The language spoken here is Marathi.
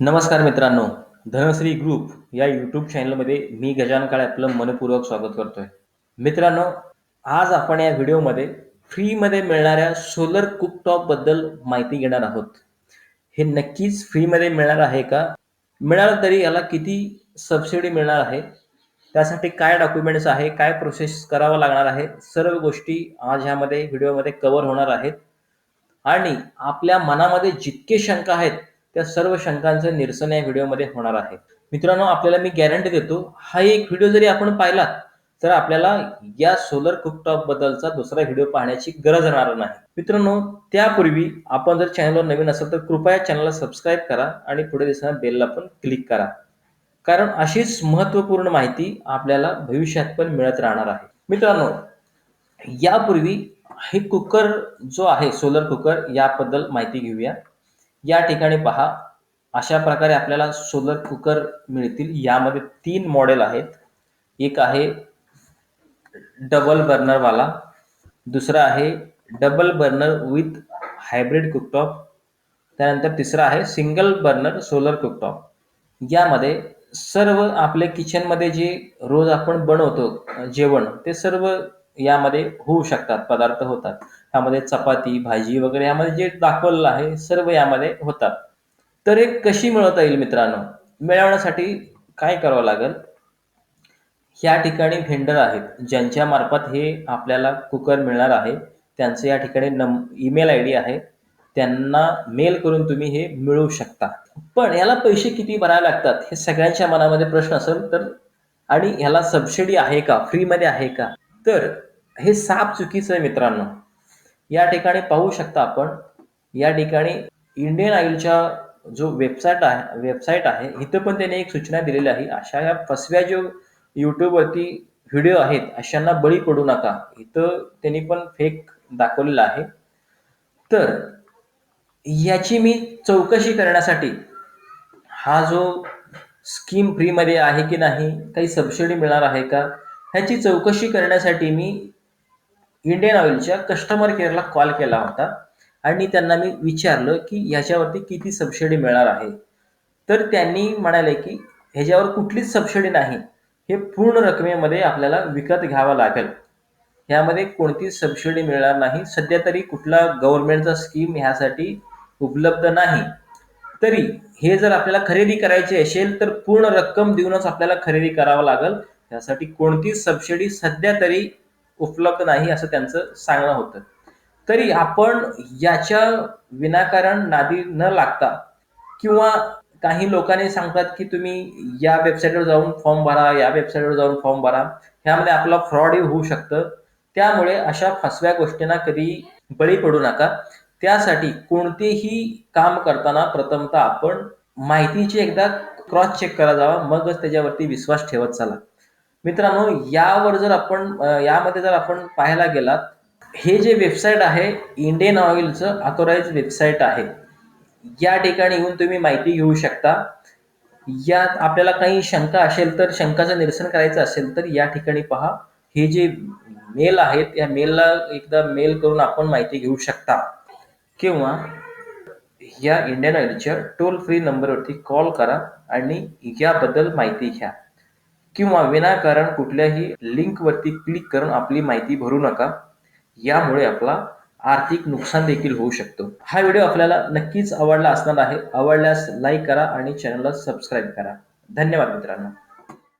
नमस्कार मित्रांनो धनश्री ग्रुप या यूट्यूब चॅनलमध्ये मी गजान काळे आपलं मनपूर्वक स्वागत करतोय. मित्रांनो आज आपण या व्हिडिओमध्ये फ्रीमध्ये मिळणाऱ्या सोलर कुकटॉपबद्दल माहिती घेणार आहोत. हे नक्कीच फ्रीमध्ये मिळणार आहे का? मिळालं तरी याला किती सबसिडी मिळणार आहे? त्यासाठी काय डॉक्युमेंट्स आहे? काय प्रोसेस करावं लागणार आहे? सर्व गोष्टी आज ह्यामध्ये व्हिडिओमध्ये कव्हर होणार आहेत. आणि आपल्या मनामध्ये जितके शंका आहेत त्या सर्व शंकांचं निरसन या व्हिडिओमध्ये होणार आहे. मित्रांनो आपल्याला मी गॅरंटी देतो हा एक व्हिडिओ जरी आपण पाहिला तर आपल्याला या सोलर कुकटॉप बद्दलचा दुसरा व्हिडिओ पाहण्याची गरज राहणार नाही. मित्रांनो त्यापूर्वी आपण जर चॅनलवर नवीन असेल तर कृपया चॅनलला सबस्क्राईब करा आणि पुढे दिसणाऱ्या बेलला पण क्लिक करा. कारण अशीच महत्त्वपूर्ण माहिती आपल्याला भविष्यात पण मिळत राहणार आहे. मित्रांनो यापूर्वी हे कुकर जो आहे सोलर कुकर याबद्दल माहिती घेऊया. या ठिकाणी पहा अशा प्रकारे आपल्याला सोलर कुकर मिळतील. यामध्ये तीन मॉडेल आहेत. एक आहे डबल बर्नरवाला दुसरा आहे double burner with hybrid cooktop त्यानंतर तिसरा आहे सिंगल बर्नर सोलर कुकटॉप यामध्ये सर्व आपले किचनमध्ये जे रोज आपण बनवतो जेवण ते सर्व यामध्ये होऊ शकतात पदार्थ होतात. यामध्ये चपाती भाजी वगैरे यामध्ये जे दाखवलेलं आहे सर्व यामध्ये होतात. तर हे कशी मिळवता येईल मित्रांनो? मिळवण्यासाठी काय करावं लागेल? या ठिकाणी व्हेंडर आहेत ज्यांच्या मार्फत हे आपल्याला कुकर मिळणार आहे. त्यांचं या ठिकाणी नम ईमेल आय डी आहे. त्यांना मेल करून तुम्ही हे मिळवू शकता. पण याला पैसे किती भरावे लागतात हे सगळ्यांच्या मनामध्ये प्रश्न असेल तर? आणि ह्याला सबसिडी आहे का? फ्रीमध्ये आहे का? तर हे साप चुकीचं आहे मित्रांनो. या ठिकाणी पाहू शकता आपण या ठिकाणी इंडियन ऑइलच्या जो वेबसाईट आहे वेबसाईट आहे इथं पण त्याने एक सूचना दिलेली आहे. अशा या फसव्या जो यूट्यूबवरती व्हिडिओ आहेत अशांना बळी पडू नका. इथं त्यांनी पण फेक दाखवलेलं आहे. तर याची मी चौकशी करण्यासाठी हा जो स्कीम फ्रीमध्ये आहे की नाही काही सबसिडी मिळणार आहे का ह्याची चौकशी करण्यासाठी मी इंडियन ऑइलच्या कस्टमर केअरला कॉल केला होता. आणि त्यांना मी विचारलं की ह्याच्यावरती किती सबसिडी मिळणार आहे? तर त्यांनी म्हणाले की ह्याच्यावर कुठलीच सबसिडी नाही. हे पूर्ण रकमेमध्ये आपल्याला विकत घ्यावं लागेल. ह्यामध्ये कोणतीच सबसिडी मिळणार नाही. सध्या तरी कुठला गव्हर्नमेंटचा स्कीम ह्यासाठी उपलब्ध नाही. तरी हे जर आपल्याला खरेदी करायची असेल तर पूर्ण रक्कम देऊनच आपल्याला खरेदी करावं लागेल. त्यासाठी कोणतीच सबसिडी सध्या तरी उपलब्ध नाही असं त्यांचं सांगणं होतं. तरी आपण याच्या विनाकारण नादी न लागता किंवा काही लोकांनी सांगतात की तुम्ही या वेबसाईटवर जाऊन फॉर्म भरा या वेबसाईटवर जाऊन फॉर्म भरा. ह्यामध्ये आपला फ्रॉडही होऊ शकतं. त्यामुळे अशा फसव्या गोष्टींना कधी बळी पडू नका. त्यासाठी कोणतेही काम करताना प्रथमतः आपण माहितीची एकदा क्रॉस चेक करा जावा. मगच त्याच्यावरती विश्वास ठेवत चला. मित्रांनो यावर जर आपण यामध्ये जर आपण पाहायला गेलात हे जे वेबसाईट आहे इंडियन ऑइलचं ऑथोराईज वेबसाईट आहे. या ठिकाणी येऊन तुम्ही माहिती घेऊ शकता. यात आपल्याला काही शंका असेल तर शंकाचं निरसन करायचं असेल तर या ठिकाणी पहा. हे जे मेल आहेत या मेलला एकदा मेल करून आपण माहिती घेऊ शकता. किंवा या इंडियन ऑइलच्या टोल फ्री नंबरवरती कॉल करा आणि याबद्दल माहिती घ्या. किंवा विनाकारण कुठल्याही लिंकवरती क्लिक करून आपली माहिती भरू नका. यामुळे आपला आर्थिक नुकसान देखील होऊ शकतो. हा व्हिडिओ आपल्याला नक्कीच आवडला असणार आहे. आवडल्यास लाईक करा आणि चॅनलला सबस्क्राईब करा. धन्यवाद मित्रांनो.